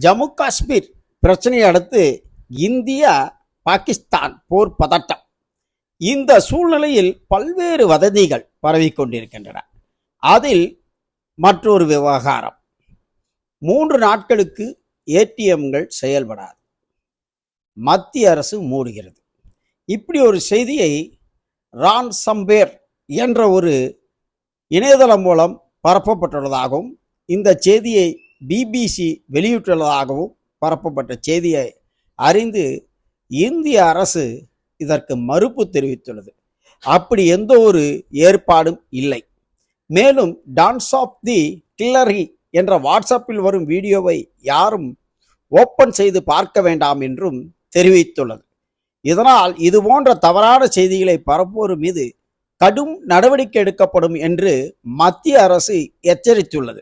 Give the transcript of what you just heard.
ஜம்மு காஷ்மீர் பிரச்சனையை அடுத்து இந்தியா பாகிஸ்தான் போர் பதட்டம். இந்த சூழ்நிலையில் பல்வேறு வதந்திகள் பரவிக்கொண்டிருக்கின்றன அதில் மற்றொரு விவகாரம். மூன்று நாட்களுக்கு ஏடிஎம்கள் செயல்படாது. மத்திய அரசு மூடுகிறது. இப்படி ஒரு செய்தியை ரான் சம்பேர் என்ற ஒரு இணையதளம் மூலம் பரப்பப்பட்டுள்ளதாகவும் இந்த செய்தியை பிபிசி வெளியிட்டுள்ளதாகவும் பரப்பப்பட்ட செய்தியை அறிந்து இந்திய அரசு இதற்கு மறுப்பு தெரிவித்துள்ளது. அப்படி எந்த ஒரு ஏற்பாடும் இல்லை. மேலும் டான்ஸ் ஆஃப் தி கில்லரி என்ற வாட்ஸ்அப்பில் வரும் வீடியோவை யாரும் ஓப்பன் செய்து பார்க்க வேண்டாம் என்றும் தெரிவித்துள்ளது. இதனால் இது போன்ற தவறான செய்திகளை பரப்புவோர் மீது கடும் நடவடிக்கை எடுக்கப்படும் என்று மத்திய அரசு எச்சரித்துள்ளது.